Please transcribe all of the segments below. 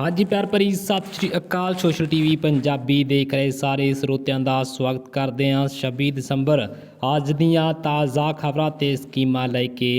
ਹਾਂਜੀ ਪਿਆਰ ਭਰੀ ਸਤਿ ਸ਼੍ਰੀ ਅਕਾਲ, ਸੋਸ਼ਲ ਟੀਵੀ ਪੰਜਾਬੀ ਦੇਖ ਰਹੇ ਸਾਰੇ ਸਰੋਤਿਆਂ ਦਾ ਸਵਾਗਤ ਕਰਦੇ ਹਾਂ 26 ਦਸੰਬਰ। ਅੱਜ ਦੀਆਂ ਤਾਜ਼ਾ ਖਬਰਾਂ ਤੇ ਸਕੀਮਾਂ ਲੈ ਕੇ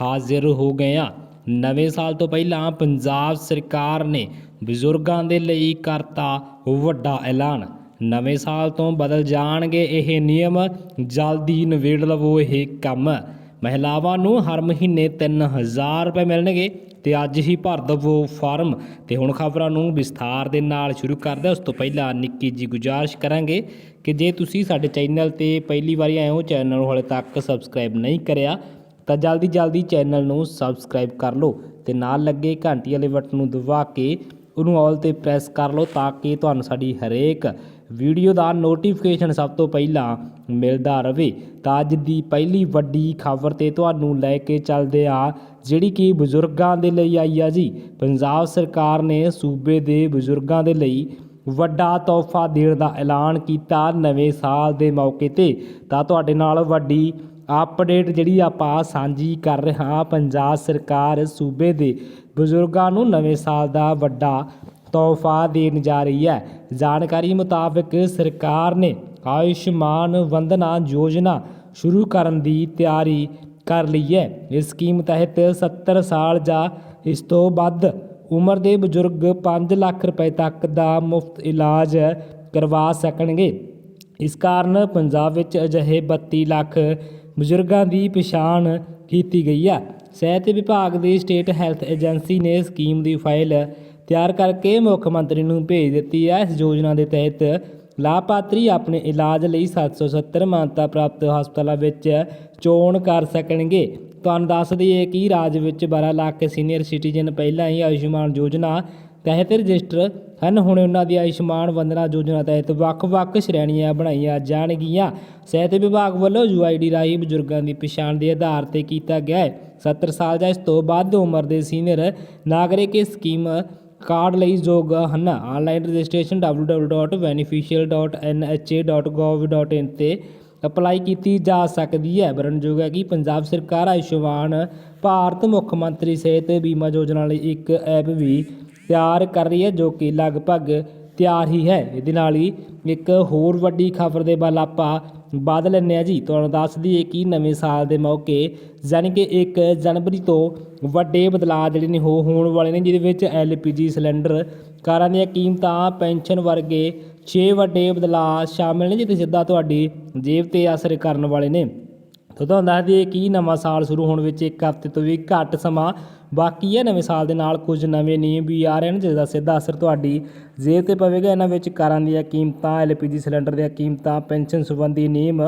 ਹਾਜ਼ਰ ਹੋ ਗਏ ਹਾਂ। ਨਵੇਂ ਸਾਲ ਤੋਂ ਪਹਿਲਾਂ ਪੰਜਾਬ ਸਰਕਾਰ ਨੇ ਬਜ਼ੁਰਗਾਂ ਦੇ ਲਈ ਕਰਤਾ ਵੱਡਾ ਐਲਾਨ। ਨਵੇਂ ਸਾਲ ਤੋਂ ਬਦਲ ਜਾਣਗੇ ਇਹ ਨਿਯਮ, ਜਲਦੀ ਨਿਬੇੜ ਲਵੋ ਇਹ ਕੰਮ। ਮਹਿਲਾਵਾਂ ਨੂੰ ਹਰ ਮਹੀਨੇ 3000 ਰੁਪਏ ਮਿਲਣਗੇ। ਤੇ ਅੱਜ ਹੀ ਭਰ ਦਵੋ ਫਾਰਮ ਤੇ ਹੁਣ ਖਬਰਾਂ ਨੂੰ ਵਿਸਥਾਰ ਦੇ ਨਾਲ ਸ਼ੁਰੂ ਕਰਦੇ ਉਸ ਤੋਂ ਪਹਿਲਾਂ ਨਿੱਕੀ ਜੀ ਗੁਜ਼ਾਰਿਸ਼ ਕਰਾਂਗੇ ਕਿ ਜੇ ਤੁਸੀਂ ਸਾਡੇ ਚੈਨਲ ਤੇ ਪਹਿਲੀ ਵਾਰੀ ਆਏ ਹੋ, ਚੈਨਲ ਨੂੰ ਹਾਲੇ ਤੱਕ ਸਬਸਕ੍ਰਾਈਬ ਨਹੀਂ ਕਰਿਆ, ਤਾਂ ਜਲਦੀ ਜਲਦੀ ਚੈਨਲ ਨੂੰ ਸਬਸਕ੍ਰਾਈਬ ਕਰ ਲਓ ਤੇ ਨਾਲ ਲੱਗੇ ਘੰਟੀ ਵਾਲੇ ਬਟਨ ਨੂੰ ਦਬਾ ਕੇ ਉਹਨੂੰ ਆਲ ਤੇ ਪ੍ਰੈਸ ਕਰ ਲਓ ਤਾਂ ਕਿ ਤੁਹਾਨੂੰ ਸਾਡੀ ਹਰੇਕ ਵੀਡੀਓ ਦਾ ਨੋਟੀਫਿਕੇਸ਼ਨ ਸਭ ਤੋਂ ਪਹਿਲਾਂ ਮਿਲਦਾ ਰਹੇ। ਤਾਂ ਅੱਜ ਦੀ ਪਹਿਲੀ ਵੱਡੀ ਖਬਰ ਤੇ ਤੁਹਾਨੂੰ ਲੈ ਕੇ ਚੱਲਦੇ ਆ ਜਿਹੜੀ ਕਿ ਬਜ਼ੁਰਗਾਂ ਦੇ ਲਈ ਆਈ ਆ ਜੀ। ਪੰਜਾਬ ਸਰਕਾਰ ਨੇ ਸੂਬੇ ਦੇ ਬਜ਼ੁਰਗਾਂ ਦੇ ਲਈ ਵੱਡਾ ਤੋਹਫਾ ਦੇਣ ਦਾ ਐਲਾਨ ਕੀਤਾ ਨਵੇਂ ਸਾਲ ਦੇ ਮੌਕੇ ਤੇ। ਤਾਂ ਤੁਹਾਡੇ ਨਾਲ ਵੱਡੀ ਅਪਡੇਟ ਜਿਹੜੀ ਆਪਾਂ ਸਾਂਝੀ ਕਰ ਰਹੇ ਹਾਂ, ਪੰਜਾਬ ਸਰਕਾਰ ਸੂਬੇ ਦੇ ਬਜ਼ੁਰਗਾਂ ਨੂੰ ਨਵੇਂ ਸਾਲ ਦਾ ਵੱਡਾ ਤੋਹਫਾ ਦੇਣ ਜਾ ਰਹੀ ਹੈ। ਜਾਣਕਾਰੀ ਮੁਤਾਬਕ ਸਰਕਾਰ ਨੇ ਆਯੁਸ਼ਮਾਨ ਵੰਦਨਾ ਯੋਜਨਾ ਸ਼ੁਰੂ ਕਰਨ ਦੀ ਤਿਆਰੀ ਕਰ ਲਈ ਹੈ। ਇਸ ਸਕੀਮ ਤਹਿਤ 70 ਸਾਲ ਜਾਂ ਇਸ ਤੋਂ ਵੱਧ ਉਮਰ ਦੇ ਬਜ਼ੁਰਗ 5 ਲੱਖ ਰੁਪਏ ਤੱਕ ਦਾ ਮੁਫਤ ਇਲਾਜ ਕਰਵਾ ਸਕਣਗੇ। ਇਸ ਕਾਰਨ ਪੰਜਾਬ ਵਿੱਚ ਅਜਿਹੇ 32 ਲੱਖ ਬਜ਼ੁਰਗਾਂ ਦੀ ਪਛਾਣ ਕੀਤੀ ਗਈ ਹੈ। ਸਿਹਤ ਵਿਭਾਗ ਦੀ ਸਟੇਟ ਹੈਲਥ ਏਜੰਸੀ ਨੇ ਸਕੀਮ ਦੀ ਫਾਈਲ ਤਿਆਰ ਕਰਕੇ ਮੁੱਖ ਮੰਤਰੀ ਨੂੰ ਭੇਜ ਦਿੱਤੀ ਹੈ। ਇਸ ਯੋਜਨਾ ਦੇ ਤਹਿਤ ਲਾਭਪਾਤਰੀ ਆਪਣੇ ਇਲਾਜ ਲਈ 770 ਮਾਨਤਾ ਪ੍ਰਾਪਤ ਹਸਪਤਾਲਾਂ ਵਿੱਚ ਚੋਣ ਕਰ ਸਕਣਗੇ। ਤੁਹਾਨੂੰ ਦੱਸ ਦਈਏ ਕਿ ਰਾਜ ਵਿੱਚ 12 ਲੱਖ ਸੀਨੀਅਰ ਸਿਟੀਜ਼ਨ ਪਹਿਲਾਂ ਹੀ ਆਯੁਸ਼ਮਾਨ ਯੋਜਨਾ ਤਹਿਤ ਰਜਿਸਟਰ ਹਨ। ਹੁਣ ਉਹਨਾਂ ਦੀ ਆਯੁਸ਼ਮਾਨ ਵੰਦਨਾ ਯੋਜਨਾ ਤਹਿਤ ਵੱਖ-ਵੱਖ ਸ਼੍ਰੇਣੀਆਂ ਬਣਾਈਆਂ ਜਾਣਗੀਆਂ। ਸਿਹਤ ਵਿਭਾਗ ਵੱਲੋਂ ਯੂਆਈਡੀ ਰਾਹੀਂ ਬਜ਼ੁਰਗਾਂ ਦੀ ਪਛਾਣ ਦੇ ਆਧਾਰ ਤੇ ਕੀਤਾ ਗਿਆ ਹੈ। 70 ਸਾਲ ਜਾਂ ਇਸ ਤੋਂ ਵੱਧ ਉਮਰ ਦੇ ਸੀਨੀਅਰ ਨਾਗਰਿਕ ਇਸ ਸਕੀਮ ਕਾਰਡ ਲਈ ਯੋਗ ਹਨ। ਆਨਲਾਈਨ ਰਜਿਸਟ੍ਰੇਸ਼ਨ www.beneficial.nha.gov.in ਤੇ ਅਪਲਾਈ ਕੀਤੀ ਜਾ ਸਕਦੀ ਹੈ। ਵਰਣਯੋਗ ਹੈ ਕਿ ਪੰਜਾਬ ਸਰਕਾਰ ਆਯੁਸ਼ਮਾਨ ਭਾਰਤ ਮੁੱਖ ਮੰਤਰੀ ਸਿਹਤ ਬੀਮਾ ਯੋਜਨਾ ਲਈ ਇੱਕ ਐਪ ਵੀ ਤਿਆਰ ਕਰ ਰਹੀ ਹੈ, ਜੋ ਕਿ ਲਗਭਗ ਤਿਆਰ ਹੀ ਹੈ। ਇਹਦੇ ਨਾਲ ਹੀ ਇੱਕ ਹੋਰ ਵੱਡੀ ਖਬਰ ਦੇ ਵੱਲ ਆਪਾਂ ਵਧ ਲੈਂਦੇ ਹਾਂ ਜੀ। ਤੁਹਾਨੂੰ ਦੱਸ ਦਈਏ ਕਿ ਨਵੇਂ ਸਾਲ ਦੇ ਮੌਕੇ ਯਾਨੀ ਕਿ 1 ਜਨਵਰੀ ਤੋਂ ਵੱਡੇ ਬਦਲਾਅ ਜਿਹੜੇ ਨੇ ਉਹ ਹੋਣ ਵਾਲੇ ਨੇ, ਜਿਹਦੇ ਵਿੱਚ ਐਲਪੀਜੀ ਸਿਲੰਡਰ ਕਾਰਾਂ ਦੀਆਂ ਕੀਮਤਾਂ, ਪੈਨਸ਼ਨ ਵਰਗੇ 6 ਵੱਡੇ ਬਦਲਾਅ ਸ਼ਾਮਿਲ ਨੇ, ਜਿਹਦੇ ਸਿੱਧਾ ਤੁਹਾਡੀ ਜੇਬ ਤੇ ਅਸਰ ਕਰਨ ਵਾਲੇ ਨੇ। ਤਾਂ ਤੁਹਾਨੂੰ ਦੱਸ ਦਈਏ ਕਿ ਨਵਾਂ ਸਾਲ ਸ਼ੁਰੂ ਹੋਣ ਵਿੱਚ ਇੱਕ ਹਫ਼ਤੇ ਤੋਂ ਵੀ ਘੱਟ ਸਮਾਂ ਬਾਕੀ ਹੈ। ਨਵੇਂ ਸਾਲ ਦੇ ਨਾਲ ਕੁਝ ਨਵੇਂ ਨਿਯਮ ਵੀ ਆ ਰਹੇ ਨੇ ਜਿਸ ਦਾ ਸਿੱਧਾ ਅਸਰ ਤੁਹਾਡੀ ਜੇਬ ਤੇ ਪਵੇਗਾ। ਇਹਨਾਂ ਵਿੱਚ ਕਾਰਾਂ ਦੀਆਂ ਕੀਮਤਾਂ, ਐਲਪੀਜੀ ਸਿਲੰਡਰ ਦੀਆਂ ਕੀਮਤਾਂ, ਪੈਨਸ਼ਨ ਸੰਬੰਧੀ ਨਿਯਮ,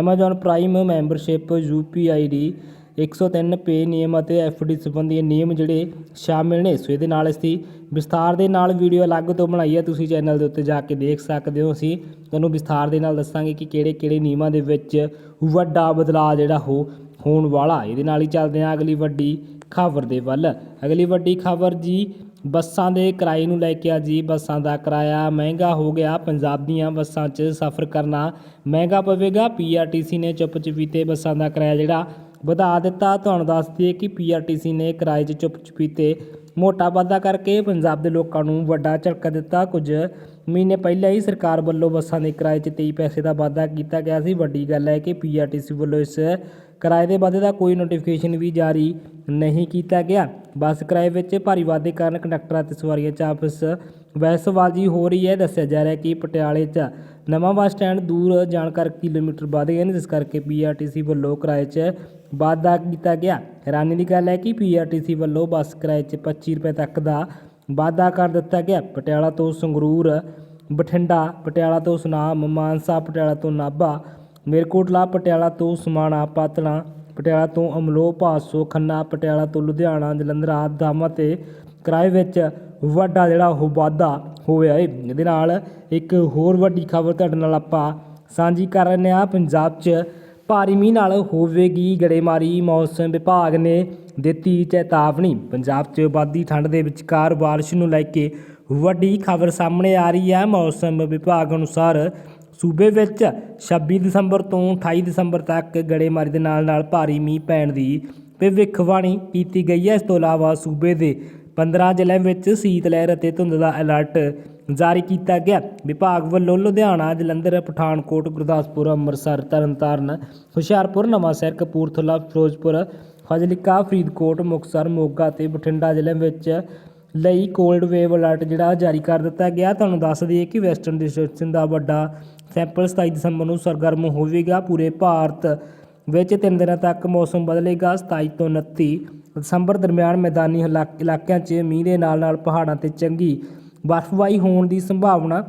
Amazon prime membership UPI ID 103 pay ਨਿਯਮ ਅਤੇ ਐਫਡੀ ਸੰਬੰਧੀ ਨਿਯਮ ਜਿਹੜੇ ਸ਼ਾਮਿਲ ਨੇ। ਸੋ ਇਹਦੇ ਨਾਲ ਅਸੀਂ ਵਿਸਥਾਰ ਦੇ ਨਾਲ ਵੀਡੀਓ ਅਲੱਗ ਤੋਂ ਬਣਾਈ ਹੈ। ਤੁਸੀਂ ਚੈਨਲ ਦੇ ਉੱਤੇ ਜਾ ਕੇ ਦੇਖ ਸਕਦੇ ਹੋ ਅਸੀਂ। ਤੁਹਾਨੂੰ ਵਿਸਥਾਰ ਦੇ ਨਾਲ ਦੱਸਾਂਗੇ ਕਿ ਕਿਹੜੇ ਕਿਹੜੇ ਨਿਯਮਾਂ ਦੇ ਵਿੱਚ ਵੱਡਾ ਬਦਲਾਅ ਜਿਹੜਾ ਉਹ ਹੋਣ ਵਾਲਾ। ਇਹਦੇ ਨਾਲ ਹੀ ਚੱਲਦੇ ਹਾਂ ਅਗਲੀ ਵੱਡੀ ਖਬਰ ਦੇ ਵੱਲ। ਅਗਲੀ ਵੱਡੀ ਖਬਰ ਜੀ, ਬੱਸਾਂ ਦੇ ਕਿਰਾਏ ਨੂੰ ਲੈ ਕੇ ਆ ਜੀ। ਬੱਸਾਂ ਦਾ ਕਿਰਾਇਆ ਮਹਿੰਗਾ ਹੋ ਗਿਆ। ਪੰਜਾਬ ਦੀਆਂ ਬੱਸਾਂ 'ਚ ਸਫ਼ਰ ਕਰਨਾ ਮਹਿੰਗਾ ਪਵੇਗਾ। ਪੀਆਰਟੀਸੀ ਨੇ ਚੁੱਪ ਚਪੀਤੇ ਬੱਸਾਂ ਦਾ ਕਿਰਾਇਆ ਜਿਹੜਾ ਵਧਾ ਦਿੱਤਾ। ਤੁਹਾਨੂੰ ਦੱਸ ਦਈਏ ਕਿ ਪੀਆਰਟੀਸੀ ਨੇ ਕਿਰਾਏ 'ਚ ਚੁੱਪ ਚਪੀਤੇ ਮੋਟਾ ਵਾਧਾ ਕਰਕੇ ਪੰਜਾਬ ਦੇ ਲੋਕਾਂ ਨੂੰ ਵੱਡਾ ਝਟਕਾ ਦਿੱਤਾ। ਕੁਝ ਮਹੀਨੇ ਪਹਿਲਾਂ ਹੀ ਸਰਕਾਰ ਵੱਲੋਂ ਬੱਸਾਂ ਦੇ ਕਿਰਾਏ 'ਚ 23 ਪੈਸੇ ਦਾ ਵਾਧਾ ਕੀਤਾ ਗਿਆ ਸੀ। ਵੱਡੀ ਗੱਲ ਹੈ ਕਿ ਪੀਆਰਟੀਸੀ ਵੱਲੋਂ ਇਸ ਕਿਰਾਏ ਦੇ ਵਾਧੇ ਦਾ ਕੋਈ ਨੋਟੀਫਿਕੇਸ਼ਨ ਵੀ ਜਾਰੀ ਨਹੀਂ ਕੀਤਾ ਗਿਆ। ਬੱਸ ਕਿਰਾਏ ਵਿੱਚ ਭਾਰੀ ਵਾਧੇ ਕਾਰਨ ਕੰਡਕਟਰਾਂ ਤੇ ਸਵਾਰੀਆਂ 'ਚ ਆਪਸ ਬਹਿਸਬਾਜ਼ੀ ਹੋ ਰਹੀ ਹੈ। ਦੱਸਿਆ ਜਾ ਰਿਹਾ ਕਿ ਪਟਿਆਲੇ 'ਚ ਨਵਾਂ ਬੱਸ ਸਟੈਂਡ ਦੂਰ ਜਾਣ ਕਰ ਕਿਲੋਮੀਟਰ ਵੱਧ ਗਏ ਨੇ, ਜਿਸ ਕਰਕੇ ਪੀਆਰਟੀਸੀ ਵੱਲੋਂ ਕਿਰਾਏ 'ਚ ਵਾਧਾ ਕੀਤਾ ਗਿਆ। ਹੈਰਾਨੀ ਦੀ ਗੱਲ ਹੈ ਕਿ ਪੀਆਰਟੀਸੀ ਵੱਲੋਂ ਬੱਸ ਕਿਰਾਏ 'ਚ 25 ਰੁਪਏ ਤੱਕ ਦਾ ਵਾਧਾ ਕਰ ਦਿੱਤਾ ਗਿਆ। ਪਟਿਆਲਾ ਤੋਂ ਸੰਗਰੂਰ, ਬਠਿੰਡਾ, ਪਟਿਆਲਾ ਤੋਂ ਸੁਨਾਮ, ਮਾਨਸਾ, ਪਟਿਆਲਾ ਤੋਂ ਨਾਭਾ, ਮੇਰਕੋਟਲਾ, ਪਟਿਆਲਾ ਤੋਂ ਸਮਾਣਾ, ਪਾਤਲਾ, ਪਟਿਆਲਾ ਤੋਂ ਅਮਲੋਹ, ਭਾਸੋ, ਖੰਨਾ, ਪਟਿਆਲਾ ਤੋਂ ਲੁਧਿਆਣਾ, ਜਲੰਧਰ ਆਦਿ ਧਾਮਾਂ ਤੇ ਕਿਰਾਏ ਵਿੱਚ ਵੱਡਾ ਜਿਹੜਾ ਉਹ ਵਾਧਾ ਹੋਇਆ ਏ। ਇਹਦੇ ਨਾਲ ਇੱਕ ਹੋਰ ਵੱਡੀ ਖਬਰ ਤੁਹਾਡੇ ਨਾਲ ਆਪਾਂ ਸਾਂਝੀ ਕਰ ਰਹੇ ਹਾਂ। ਪੰਜਾਬ 'ਚ ਭਾਰੀ ਮੀਂਹ ਨਾਲ ਹੋਵੇਗੀ ਗੜੇਮਾਰੀ। ਮੌਸਮ ਵਿਭਾਗ ਨੇ ਦਿੱਤੀ ਚੇਤਾਵਨੀ। ਪੰਜਾਬ 'ਚ ਵੱਧਦੀ ਠੰਡ ਦੇ ਵਿਚਕਾਰ ਬਾਰਿਸ਼ ਨੂੰ ਲੈ ਕੇ ਵੱਡੀ ਖਬਰ ਸਾਹਮਣੇ ਆ ਰਹੀ ਹੈ। ਮੌਸਮ ਵਿਭਾਗ ਅਨੁਸਾਰ ਸੂਬੇ ਵਿੱਚ 26 ਦਸੰਬਰ ਤੋਂ 28 ਦਸੰਬਰ ਤੱਕ ਗੜੇਮਾਰੀ ਦੇ ਨਾਲ ਨਾਲ ਭਾਰੀ ਮੀਂਹ ਪੈਣ ਦੀ ਭਵਿੱਖਬਾਣੀ ਕੀਤੀ ਗਈ ਹੈ। ਇਸ ਤੋਂ ਇਲਾਵਾ ਸੂਬੇ ਦੇ 15 ਜ਼ਿਲ੍ਹਿਆਂ ਵਿੱਚ ਸੀਤ ਲਹਿਰ ਅਤੇ ਧੁੰਦ ਦਾ ਅਲਰਟ ਜਾਰੀ ਕੀਤਾ ਗਿਆ। ਵਿਭਾਗ ਵੱਲੋਂ ਲੁਧਿਆਣਾ, ਜਲੰਧਰ, ਪਠਾਨਕੋਟ, ਗੁਰਦਾਸਪੁਰ, ਅੰਮ੍ਰਿਤਸਰ, ਤਰਨਤਾਰਨ, ਹੁਸ਼ਿਆਰਪੁਰ, ਨਵਾਂਸ਼ਹਿਰ, ਕਪੂਰਥਲਾ, ਫਿਰੋਜ਼ਪੁਰ, ਫਾਜ਼ਿਲਕਾ, ਫਰੀਦਕੋਟ, ਮੁਕਤਸਰ, ਮੋਗਾ ਅਤੇ ਬਠਿੰਡਾ ਜ਼ਿਲ੍ਹਿਆਂ ਵਿੱਚ ਲਈ ਕੋਲਡ ਵੇਵ ਅਲਰਟ ਜਿਹੜਾ ਜਾਰੀ ਕਰ ਦਿੱਤਾ ਗਿਆ। ਤੁਹਾਨੂੰ ਦੱਸ ਦਈਏ ਕਿ ਵੈਸਟਰਨ ਡਿਸਟ੍ਰਿਕਸ਼ਨ ਦਾ ਵੱਡਾ ਸੈਂਪਲ 27 ਦਸੰਬਰ ਨੂੰ ਸਰਗਰਮ ਹੋਵੇਗਾ। ਪੂਰੇ ਭਾਰਤ ਵਿੱਚ ਤਿੰਨ ਦਿਨਾਂ ਤੱਕ ਮੌਸਮ ਬਦਲੇਗਾ। 27 ਤੋਂ 29 ਦਸੰਬਰ ਦਰਮਿਆਨ ਮੈਦਾਨੀ ਇਲਾਕ- ਇਲਾਕਿਆਂ 'ਚ ਮੀਂਹ ਦੇ ਨਾਲ ਨਾਲ ਪਹਾੜਾਂ ਤੇ ਚੰਗੀ ਬਰਫ਼ਬਾਰੀ ਹੋਣ ਦੀ ਸੰਭਾਵਨਾ।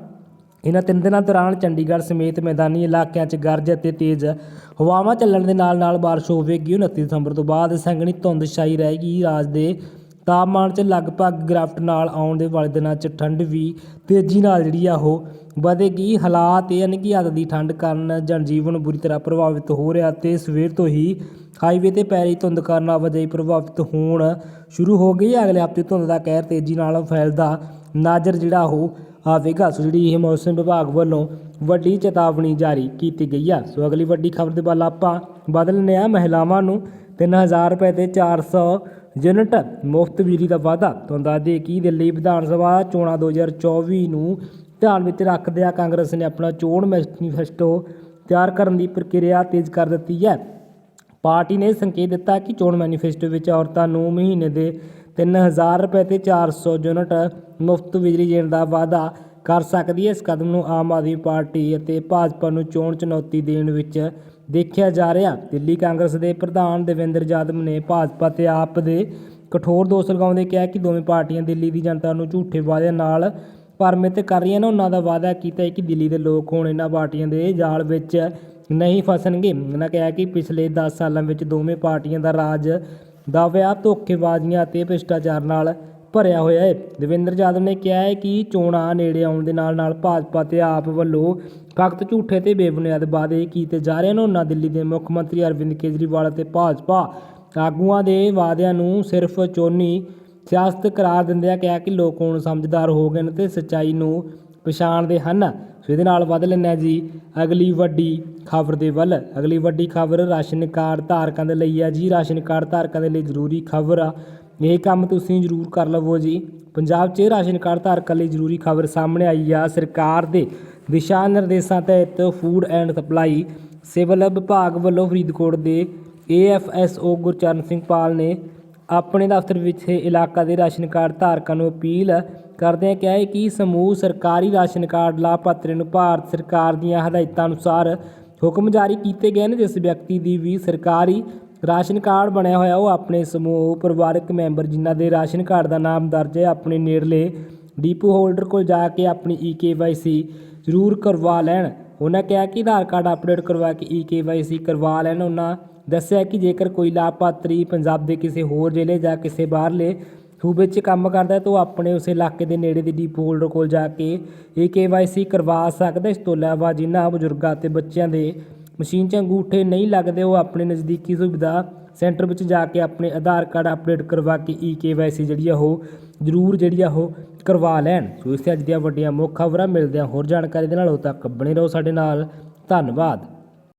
ਇਹਨਾਂ ਤਿੰਨ ਦਿਨਾਂ ਦੌਰਾਨ ਚੰਡੀਗੜ੍ਹ ਸਮੇਤ ਮੈਦਾਨੀ ਇਲਾਕਿਆਂ 'ਚ ਗਰਜ ਅਤੇ ਤੇਜ਼ ਹਵਾਵਾਂ ਚੱਲਣ ਦੇ ਨਾਲ ਨਾਲ ਬਾਰਿਸ਼ ਹੋਵੇਗੀ। 29 ਦਸੰਬਰ ਤੋਂ ਬਾਅਦ ਸੰਘਣੀ ਧੁੰਦ ਛਾਈ ਰਹੇਗੀ। ਰਾਜ ਦੇ ਤਾਪਮਾਨ 'ਚ ਲਗਭਗ ਗਿਰਾਵਟ ਨਾਲ ਆਉਣ ਦੇ ਵਾਲੇ ਦਿਨਾਂ 'ਚ ਠੰਡ ਵੀ ਤੇਜ਼ੀ ਨਾਲ ਜਿਹੜੀ ਆ ਉਹ ਵਧੇਗੀ। ਹਾਲਾਤ ਇਹ ਹਨ ਕਿ ਹੱਦ ਦੀ ਠੰਡ ਕਾਰਨ ਜਨਜੀਵਨ ਬੁਰੀ ਤਰ੍ਹਾਂ ਪ੍ਰਭਾਵਿਤ ਹੋ ਰਿਹਾ ਅਤੇ ਸਵੇਰ ਤੋਂ ਹੀ ਹਾਈਵੇ ਤੇ ਪੈ ਰਹੀ ਧੁੰਦ ਕਾਰਨ ਆਵਾਜਾਈ ਪ੍ਰਭਾਵਿਤ ਹੋਣ ਸ਼ੁਰੂ ਹੋ ਗਈ। ਹੈ ਅਗਲੇ ਹਫ਼ਤੇ ਧੁੰਦ ਦਾ ਕਹਿਰ ਤੇਜ਼ੀ ਨਾਲ ਫੈਲਦਾ ਨਜ਼ਰ ਜਿਹੜਾ ਉਹ ਆਵੇਗਾ। ਸੋ ਜਿਹੜੀ ਇਹ ਮੌਸਮ ਵਿਭਾਗ ਵੱਲੋਂ ਵੱਡੀ ਚੇਤਾਵਨੀ ਜਾਰੀ ਕੀਤੀ ਗਈ ਆ। ਸੋ ਅਗਲੀ ਵੱਡੀ ਖਬਰ ਦੇ ਵੱਲ ਆਪਾਂ ਬਦਲਨੇ ਆ ਮਹਿਲਾਵਾਂ ਨੂੰ 3000 ਰੁਪਏ ਤੇ 400 ਯੂਨਿਟ ਮੁਫਤ ਬਿਜਲੀ ਦਾ ਵਾਅਦਾ ਤੁਹਾਨੂੰ ਦੱਸ ਦੇ ਕਿ ਦਿੱਲੀ ਵਿਧਾਨ ਸਭਾ ਚੋਣਾਂ 2024 ਨੂੰ ਧਿਆਨ ਵਿੱਚ ਰੱਖਦਿਆਂ ਕਾਂਗਰਸ ਨੇ ਆਪਣਾ ਚੋਣ ਮੈਨੀਫੈਸਟੋ ਤਿਆਰ ਕਰਨ ਦੀ ਪ੍ਰਕਿਰਿਆ ਤੇਜ਼ ਕਰ ਦਿੱਤੀ ਹੈ। ਪਾਰਟੀ ਨੇ ਸੰਕੇਤ ਦਿੱਤਾ ਕਿ ਚੋਣ ਮੈਨੀਫੈਸਟੋ ਵਿੱਚ ਔਰਤਾਂ ਨੂੰ ਮਹੀਨੇ ਦੇ 3000 ਰੁਪਏ ਤੇ 400 ਯੂਨਿਟ ਮੁਫਤ ਬਿਜਲੀ ਦੇਣ ਦਾ ਵਾਅਦਾ ਕਰ ਸਕਦੀ ਹੈ। ਇਸ ਕਦਮ ਨੂੰ ਆਮ ਆਦਮੀ ਪਾਰਟੀ ਅਤੇ ਭਾਜਪਾ ਨੂੰ ਚੋਣ ਚੁਣੌਤੀ ਦੇਣ ਵਿੱਚ ਦੇਖਿਆ ਜਾ ਰਿਹਾ। ਦਿੱਲੀ ਕਾਂਗਰਸ ਦੇ ਪ੍ਰਧਾਨ ਦੇਵੇਂਦਰ ਯਾਦਵ ਨੇ ਭਾਜਪਾ ਤੇ ਆਪ ਦੇ ਕਠੋਰ ਦੋਸ਼ ਲਗਾਉਂਦੇ ਕਿਹਾ ਕਿ ਦੋਵੇਂ ਪਾਰਟੀਆਂ ਦਿੱਲੀ ਦੀ ਜਨਤਾ ਨੂੰ ਝੂਠੇ ਵਾਅਦਿਆਂ ਨਾਲ ਭਰਮਿਤ ਕਰ ਰਹੀਆਂ ਨੇ, ਉਹਨਾਂ ਦਾ ਵਾਅਦਾ ਕੀਤਾ ਹੈ ਕਿ ਦਿੱਲੀ ਦੇ ਲੋਕ ਹੁਣ ਇਹਨਾਂ ਪਾਰਟੀਆਂ ਦੇ ਜਾਲ ਵਿੱਚ ਨਹੀਂ ਫਸਣਗੇ। ਉਹਨਾਂ ਕਿਹਾ ਕਿ ਪਿਛਲੇ 10 ਸਾਲਾਂ ਵਿੱਚ ਦੋਵੇਂ ਪਾਰਟੀਆਂ ਦਾ ਰਾਜ ਦਾਅਵਿਆਂ ਧੋਖੇਬਾਜ਼ੀਆਂ ਅਤੇ ਭ੍ਰਿਸ਼ਟਾਚਾਰ ਨਾਲ ਭਰਿਆ ਹੋਇਆ ਹੈ। ਦੇਵੇਂਦਰ ਯਾਦਵ ਨੇ ਕਿਹਾ ਹੈ ਕਿ ਚੋਣਾਂ ਨੇੜੇ ਆਉਣ ਦੇ ਨਾਲ ਨਾਲ ਭਾਜਪਾ ਤੇ ਆਪ ਵੱਲੋਂ ਫਕਤ ਝੂਠੇ ਤੇ ਬੇਬੁਨਿਆਦ ਵਾਅਦੇ ਕੀਤੇ ਜਾ ਰਹੇ ਨੇ। ਉਹਨਾਂ ਦਿੱਲੀ ਦੇ ਮੁੱਖ ਮੰਤਰੀ ਅਰਵਿੰਦ ਕੇਜਰੀਵਾਲ ਅਤੇ ਭਾਜਪਾ ਆਗੂਆਂ ਦੇ ਵਾਅਦਿਆਂ ਨੂੰ ਸਿਰਫ ਚੋਣੀ ਸਿਆਸਤ ਕਰਾਰ ਦਿੰਦਿਆਂ ਕਿਹਾ ਕਿ ਲੋਕ ਹੁਣ ਸਮਝਦਾਰ ਹੋ ਗਏ ਨੇ ਤੇ ਸੱਚਾਈ ਨੂੰ ਪਛਾਣਦੇ ਹਨ। ਸੋ ਇਹਦੇ ਨਾਲ ਵੱਧ ਲੈਂਦੇ ਹਾਂ ਜੀ, ਅਗਲੀ ਵੱਡੀ ਖਬਰ ਦੇ ਵੱਲ। ਅਗਲੀ ਵੱਡੀ ਖਬਰ ਰਾਸ਼ਨ ਕਾਰਡ ਧਾਰਕਾਂ ਦੇ ਲਈ ਹੈ ਜੀ, ਰਾਸ਼ਨ ਕਾਰਡ ਧਾਰਕਾਂ ਦੇ ਲਈ ਜ਼ਰੂਰੀ ਖਬਰ ਆ। ਇਹ ਕੰਮ ਤੁਸੀਂ ਜ਼ਰੂਰ ਕਰ ਲਵੋ ਜੀ। ਪੰਜਾਬ 'ਚ ਰਾਸ਼ਨ ਕਾਰਡ ਧਾਰਕਾਂ ਲਈ ਜ਼ਰੂਰੀ ਖਬਰ ਸਾਹਮਣੇ ਆਈ ਆ। ਸਰਕਾਰ ਦੇ ਦਿਸ਼ਾ ਨਿਰਦੇਸ਼ਾਂ ਤਹਿਤ ਫੂਡ ਐਂਡ ਸਪਲਾਈ ਸਿਵਲ ਵਿਭਾਗ ਵੱਲੋਂ ਫਰੀਦਕੋਟ ਦੇ ਏਐਫਐਸਓ ਗੁਰਚਰਨ ਸਿੰਘ ਪਾਲ ਨੇ ਆਪਣੇ ਦਫ਼ਤਰ ਵਿੱਚ ਇਲਾਕਾ ਦੇ ਰਾਸ਼ਨ ਕਾਰਡ ਧਾਰਕਾਂ ਨੂੰ ਅਪੀਲ ਕਰਦਿਆਂ ਕਿਹਾ ਹੈ ਕਿ ਸਮੂਹ ਸਰਕਾਰੀ ਰਾਸ਼ਨ ਕਾਰਡ ਲਾਭਪਾਤਰੀ ਨੂੰ ਭਾਰਤ ਸਰਕਾਰ ਦੀਆਂ ਹਦਾਇਤਾਂ ਅਨੁਸਾਰ ਹੁਕਮ ਜਾਰੀ ਕੀਤੇ ਗਏ ਨੇ, ਜਿਸ ਵਿਅਕਤੀ ਦੀ ਵੀ ਸਰਕਾਰੀ ਰਾਸ਼ਨ ਕਾਰਡ ਬਣਿਆ ਹੋਇਆ, ਉਹ ਆਪਣੇ ਸਮੂਹ ਪਰਿਵਾਰਕ ਮੈਂਬਰ ਜਿਨ੍ਹਾਂ ਦੇ ਰਾਸ਼ਨ ਕਾਰਡ ਦਾ ਨਾਮ ਦਰਜ ਹੈ, ਆਪਣੇ ਨੇੜਲੇ ਡੀਪੂ ਹੋਲਡਰ ਕੋਲ ਜਾ ਕੇ ਆਪਣੀ ਈਕੇਵਾਈਸੀ ਜ਼ਰੂਰ ਕਰਵਾ ਲੈਣ। ਉਹਨਾਂ ਕਿਹਾ ਕਿ ਆਧਾਰ ਕਾਰਡ ਅਪਡੇਟ ਕਰਵਾ ਕੇ ਈਕੇਵਾਈਸੀ ਕਰਵਾ ਲੈਣ। ਉਹਨਾਂ ਦੱਸਿਆ ਕਿ ਜੇਕਰ ਕੋਈ ਲਾਭਪਾਤਰੀ ਪੰਜਾਬ ਦੇ ਕਿਸੇ ਹੋਰ ਜ਼ਿਲ੍ਹੇ ਜਾਂ ਕਿਸੇ ਬਾਹਰਲੇ ਸੂਬੇ 'ਚ ਕੰਮ ਕਰਦਾ ਹੈ ਤਾਂ ਉਹ ਆਪਣੇ ਉਸ ਇਲਾਕੇ ਦੇ ਨੇੜੇ ਦੇ ਡੀਪ ਹੋਲਡਰ ਕੋਲ ਜਾ ਕੇ ਇਹ ਕੇਵਾਈਸੀ ਕਰਵਾ ਸਕਦਾ ਇਸ ਤੋਂ ਇਲਾਵਾ ਜਿਨ੍ਹਾਂ ਬਜ਼ੁਰਗਾਂ ਅਤੇ ਬੱਚਿਆਂ ਦੇ ਮਸ਼ੀਨ 'ਚ ਅੰਗੂਠੇ ਨਹੀਂ ਲੱਗਦੇ, ਉਹ ਆਪਣੇ ਨਜ਼ਦੀਕੀ ਸੁਵਿਧਾ ਸੈਂਟਰ ਵਿੱਚ ਜਾ ਕੇ ਆਪਣੇ ਆਧਾਰ ਕਾਰਡ ਅਪਡੇਟ ਕਰਵਾ ਕੇ ਈ ਕੇਵਾਈਸੀ ਜਿਹੜੀ ਆ ਉਹ ਜ਼ਰੂਰ ਜਿਹੜੀ ਆ ਉਹ ਕਰਵਾ ਲੈਣ। ਸੋ ਇਸ ਤੇ ਅੱਜ ਦੀਆਂ ਵੱਡੀਆਂ ਮੁੱਖ ਖਬਰਾਂ ਮਿਲਦੇ ਆ ਹੋਰ ਜਾਣਕਾਰੀ ਦੇ ਨਾਲ ਉਦੋਂ ਤੱਕ ਬਣੇ ਰਹੋ ਸਾਡੇ ਨਾਲ। ਧੰਨਵਾਦ।